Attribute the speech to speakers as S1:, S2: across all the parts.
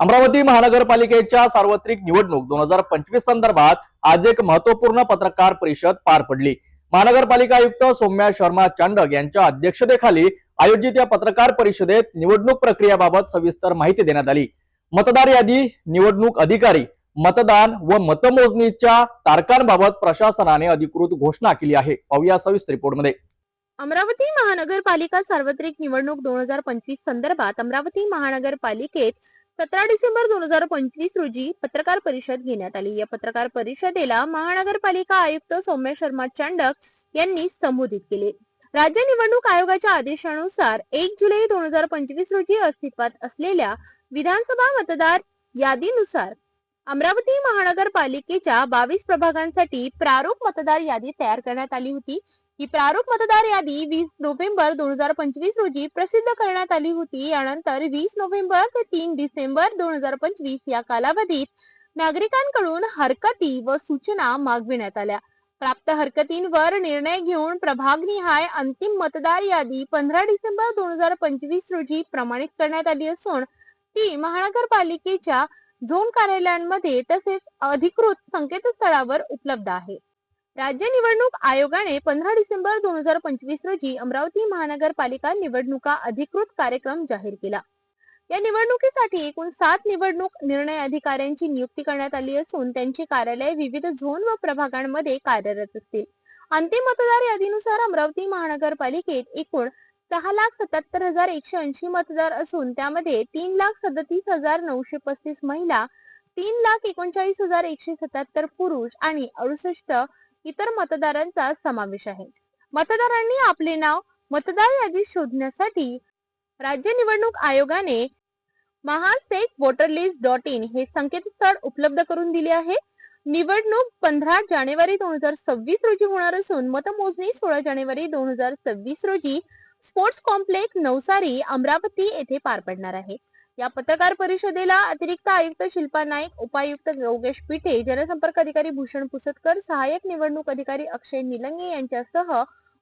S1: अमरावती महानगरपालिकेच्या सार्वत्रिक निवडणूक दोन हजार पंचवीस संदर्भात आज एक महत्त्वपूर्ण पत्रकार परिषद पार पडली. महानगरपालिका आयुक्त सौम्या शर्मा चांडक यांच्या अध्यक्षतेखाली आयोजित या पत्रकार परिषदेत निवडणूक प्रक्रियाबाबत सविस्तर माहिती देण्यात आली. मतदार यादी निवडणूक अधिकारी मतदान व मतमोजणीच्या तारखांबाबत प्रशासनाने अधिकृत घोषणा केली आहे. पाहूया सविस्तर रिपोर्टमध्ये.
S2: अमरावती महानगरपालिका सार्वत्रिक निवडणूक दोन हजार पंचवीस संदर्भात अमरावती महानगरपालिकेत सतरा डिसेंबर दोन हजार पंचवीस रोजी पत्रकार परिषद घेण्यात आली. या पत्रकार परिषदेला महानगरपालिका आयुक्त सौम्य शर्मा चांडक यांनी संबोधित केले. राज्य निवडणूक आयोगाच्या आदेशानुसार एक जुलै दोन हजार पंचवीस रोजी अस्तित्वात असलेल्या विधानसभा मतदार यादीनुसार अमरावती महानगरपालिकेच्या बावीस प्रभागांसाठी प्रारूप मतदार यादी तयार करण्यात आली होती. ही प्रारूप मतदार यादी वीस नोव्हेंबर दोन हजार पंचवीस रोजी प्रसिद्ध करण्यात आली होती. यानंतर वीस नोव्हेंबर ते तीन डिसेंबर दोन हजार पंचवीस या कालावधीत नागरिकांकडून हरकती व सूचना मागविण्यात आल्या. प्राप्त हरकतींवर निर्णय घेऊन प्रभागनिहाय अंतिम मतदार यादी पंधरा डिसेंबर दोन हजार पंचवीस रोजी प्रमाणित करण्यात आली असून ती महानगरपालिकेच्या झोन कार्यालयांमध्ये तसेच अधिकृत संकेतस्थळावर उपलब्ध आहे. राज्य निवडणूक आयोगाने पंधरा डिसेंबर दोन हजार पंचवीस रोजी अमरावती महानगरपालिका निवडणुका अधिकृत कार्यक्रम जाहीर केला. या निवडणुकीसाठी एकूण सात निवडणूक निर्णय अधिकाऱ्यांची नियुक्ती करण्यात आली असून त्यांची कार्यालय विविध झोन व प्रभागांमध्ये कार्यरत असतील. अंतिम मतदार यादीनुसार अमरावती महानगरपालिकेत एकूण सहा लाख सत्याहत्तर हजार एकशे ऐंशी मतदार असून त्यामध्ये तीन लाख सदतीस हजार नऊशे पस्तीस महिला तीन लाख एकोणचाळीस हजार एकशे सत्याहत्तर पुरुष आणि अडुसष्ट इतर मतदारांचा समावेश आहे. मतदारांनी आपले नाव मतदार यादी शोधण्यासाठी राज्य निवडणूक आयोगाने Mahasec voter list dot in हे संकेतस्थळ उपलब्ध करून दिले आहे. निवडणूक पंधरा जानेवारी दोन हजार सव्वीस रोजी होणार असून मतमोजणी सोळा जानेवारी दोन हजार सव्वीस रोजी स्पोर्ट्स कॉम्प्लेक्स नवसारी अमरावती येथे पार पडणार आहे. या पत्रकार परिषदेला अतिरिक्त आयुक्त शिल्पा नाईक उपायुक्त योगेश पिठे जनसंपर्क अधिकारी भूषण पुसतकर सहाय्यक निवडणूक अधिकारी अक्षय निलंगे यांच्यासह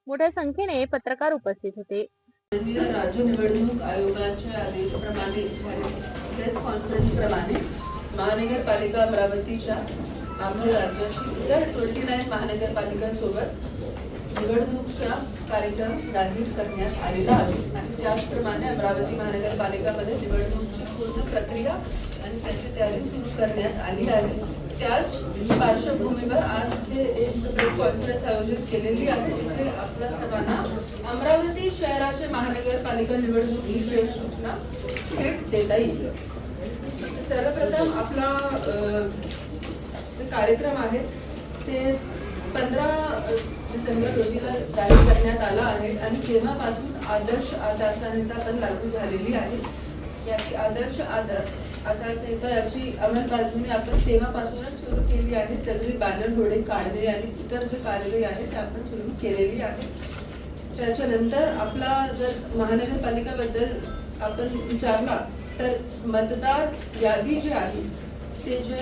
S2: मोठ्या संख्येने पत्रकार उपस्थित होते.
S3: राज्य निवडणूक आयोगाच्या आदेशाप्रमाणे प्रेस कॉन्फरन्स प्रमाणे महानगरपालिका अमरावतीच्या आम्ही राज्याशी इतर ट्वेंटी नाईन महानगरपालिकांसोबत निवडणूकचा कार्यक्रम जाहीर करण्यात आलेला आहे. आणि त्याचप्रमाणे अमरावती महानगरपालिकामध्ये निवडणूकची पूर्ण प्रक्रिया आणि त्याची तयारी सुरू करण्यात आली आहे. त्याच पार्श्वभूमीवर आज इथे एक प्रेस कॉन्फरन्स आयोजित केलेली आहे. तिथे आपल्या सर्वांना अमरावती शहराचे महानगरपालिका निवडणूक विषयक सूचना थेट देता येईल. सर्वप्रथम आपला जे कार्यक्रम आहे ते पंधरा डिसेंबर रोजीला जाहीर करण्यात आला आहे आणि तेव्हापासून आदर्श आचारसंहिता पण लागू झालेली आहे. याची आदर्श आदर आचारसंहिता याची अंमलबजावणी आपण तेव्हापासूनच सुरू केली आहे. सगळी बॅनर होर्डिंग काढणे आणि इतर जे कार्यालय आहे ते आपण सुरू केलेली आहे. त्याच्यानंतर आपला जर महानगरपालिकाबद्दल आपण विचारला तर मतदार यादी जी आहे ते जे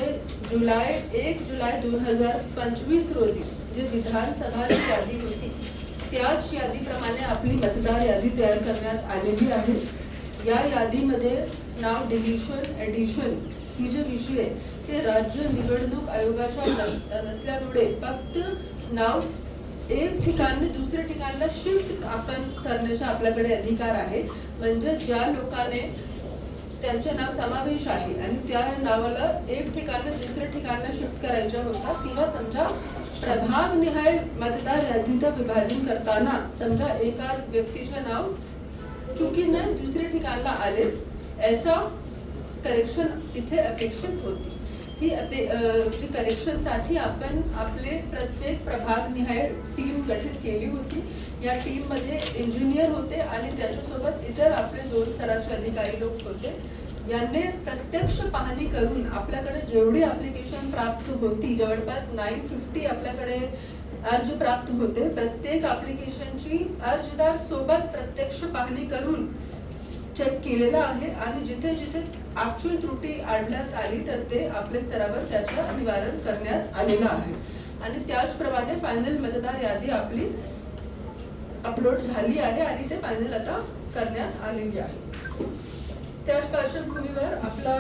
S3: जुलै एक जुलै दोन हजार पंचवीस रोजी जे विधानसभा यादी होती. त्याच यादीप्रमाणे आपली मतदार यादी तयार करण्यात आलेली आहे. या यादीमध्ये नाव डिलिशन ॲडिशन ही जे विषय ते राज्य निवडणूक आयोगाच्या नसल्यामुळे फक्त नाव एक ठिकाणी दुसऱ्या ठिकाणला शिफ्ट आपण करण्याचा आपल्याकडे अधिकार आहे. म्हणजे ज्या लोकांनी त्यांचे नाव समावेश आहे. आणि त्या नावाला एक ठिकाण दुसऱ्या ठिकाणला शिफ्ट करायचा होता. किंवा समजा प्रभाग निहाय मतदार यादीचं विभाजन करताना समजा एका व्यक्तीचे नाव चुकीने दुसऱ्या ठिकाणला आले ऐसा करेक्शन इथे अपेक्षित होती. ही जी करेक्शनसाठी आपण आपले प्रत्येक प्रभागनिहाय टीम गठीत केली होती. या टीममध्ये इंजिनियर होते आणि त्याच्यासोबत इतर आपले दोन स्तराचे अधिकारी लोक होते. यांनी प्रत्यक्ष पाहणी करून आपल्याकडे जेवढी ॲप्लिकेशन प्राप्त होती जवळपास नाईन फिफ्टी आपल्याकडे अर्ज प्राप्त होते प्रत्येक ॲप्लिकेशनची अर्जदार सोबत प्रत्यक्ष पाहणी करून चेक केलेला आहे आणि जिथे जिथे ॲक्च्युअल त्रुटी आढळण्यास आली तर ते आपल्या स्तरावर त्याचं निवारण करण्यात आलेलं आहे. आणि त्याचप्रमाणे फायनल मतदार यादी आपली अपलोड झाली आहे आणि ते फायनल आता करण्यात आलेली आहे. त्याच पार्श्वभूमीवर आपला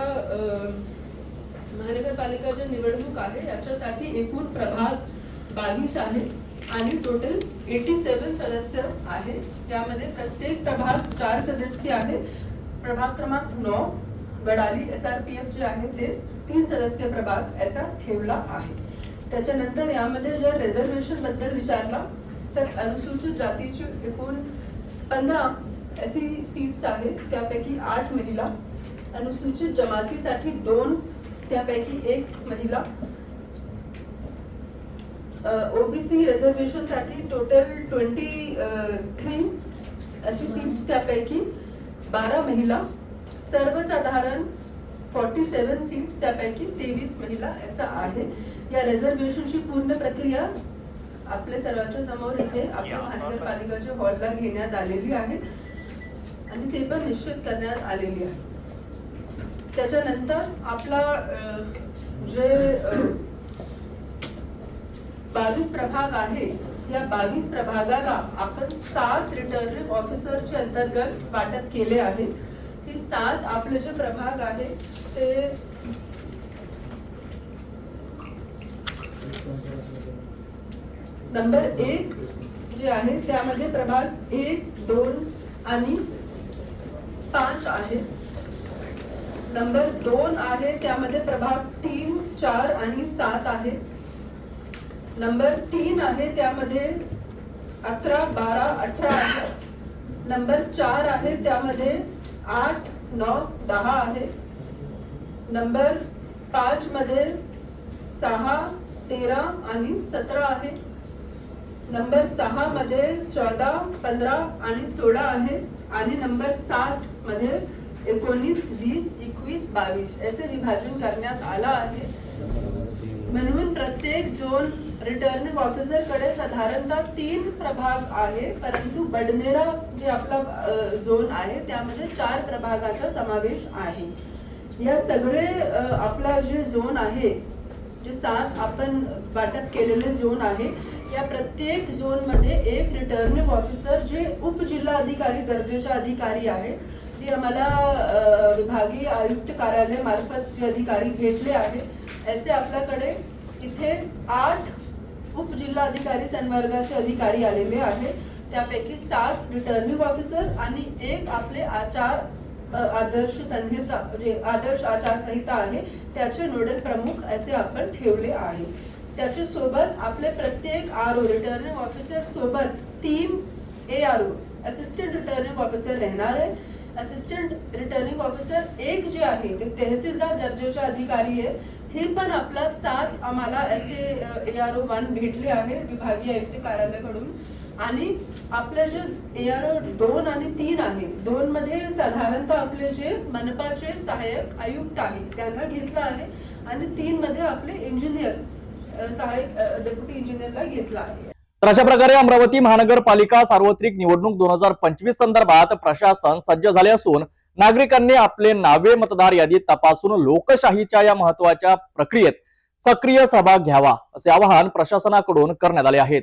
S3: महानगरपालिका जे निवडणूक आहे. याच्यासाठी एकूण प्रभाग बावीस आहे. आणि टोटल एटी सेवन सदस्य आहे यामध्ये प्रत्येक प्रभाग चार सदस्य आहे प्रभाग क्रमांक नऊ Wadali S R P F जे आहे ते तीन सदस्य प्रभाग असा ठेवला आहे. त्याच्यानंतर यामध्ये जर रिझर्वेशनबद्दल विचारला तर अनुसूचित जातीची एकूण पंधरा अशी सीट्स आहेत. त्यापैकी आठ महिला. अनुसूचित जमातीसाठी दोन त्यापैकी एक महिला. ओबीसी रिझर्वेशनसाठी टोटल ट्वेंटी थ्री अशी सीट्स त्यापैकी बारा महिला सर्वसाधारण फॉर्टी सेवन सीट्स त्यापैकी तेवीस महिला असा आहे. या रिझर्वेशनची पूर्ण प्रक्रिया आपल्या सर्वांच्या समोर इथे आपल्या महानगरपालिकाच्या हॉलला घेण्यात आलेली आहे. आणि ते पण निश्चित करण्यात आलेली आहे. त्याच्यानंतर आपला जे बावीस प्रभाग आहे. या बावीस प्रभागाला आपण सात रिटर्निंग ऑफिसरच्या अंतर्गत वाटप केले आहे. ही सात आपले जे प्रभाग आहे ते नंबर एक जे आहे त्यामध्ये प्रभाग एक दोन आणि पाच आहे. नंबर दोन आहे त्यामध्ये प्रभाग तीन चार आणि सात आहे. नंबर तीन आहे त्यामध्ये अकरा बारा अठरा आहे. नंबर चार आहे त्यामध्ये आठ नऊ दहा आहे. नंबर पाचमध्ये सहा तेरा आणि सतरा आहे. नंबर सहामध्ये चौदा पंधरा आणि सोळा आहे. आणि नंबर सातमध्ये एकोणीस वीस एकवीस बावीस असे विभाजन करण्यात आलं आहे. म्हणून प्रत्येक झोन रिटर्निंग ऑफिसरकडे साधारणतः तीन प्रभाग आहे. परंतु बडनेरा जे आपला झोन आहे त्यामध्ये चार प्रभागाचा समावेश आहे. या सगळे आपला जे झोन आहे जे सात आपण वाटप केलेले झोन आहे या प्रत्येक झोनमध्ये एक रिटर्निंग ऑफिसर जे उपजिल्हा अधिकारी दर्जाचे अधिकारी आहे ते आम्हाला विभागीय आयुक्त कार्यालयामार्फत जे अधिकारी भेटले आहे ऐसे आपल्याकडे इथे आठ उपजिल्हा अधिकारी संवर्गाचे अधिकारी आलेले आहे त्यापैकी सात रिटर्निंग ऑफिसर आणि एक आपले आचार आदर्श संहिता म्हणजे आदर्श आचारसंहिता आहे. त्याचे नोडल प्रमुख असे आपण ठेवले आहे. त्याच्या सोबत आपले प्रत्येक आर ओ रिटर्निंग ऑफिसर सोबत तीन A R O assistant returning officer राहणार आहे. असिस्टंट रिटर्निंग ऑफिसर एक जे आहे ते तहसीलदार दर्जाचे अधिकारी आहे हे पण आपला सात आम्हाला असे ए आर ओ वन भेटले आहे विभागीय आयुक्त कार्यालयाकडून. आणि आपले जे ए आर ओ दोन आणि तीन आहे दोन मध्ये साधारणतः आपले जे मनपाचे सहाय्यक आयुक्त आहे त्यांना घेतलं आहे. आणि तीन मध्ये आपले इंजिनियर सहाय्यक डेप्युटी इंजिनियरला घेतला आहे.
S1: तर अशा प्रकारे अमरावती महानगरपालिका सार्वत्रिक निवडणूक दोन हजार पंचवीस संदर्भात प्रशासन सज्ज झाले असून नागरिकांनी आपले नावे मतदार यादी तपासून लोकशाहीच्या या महत्त्वाच्या प्रक्रियेत सक्रिय सहभाग घ्यावा असे आवाहन प्रशासनाकडून करण्यात आले आहेत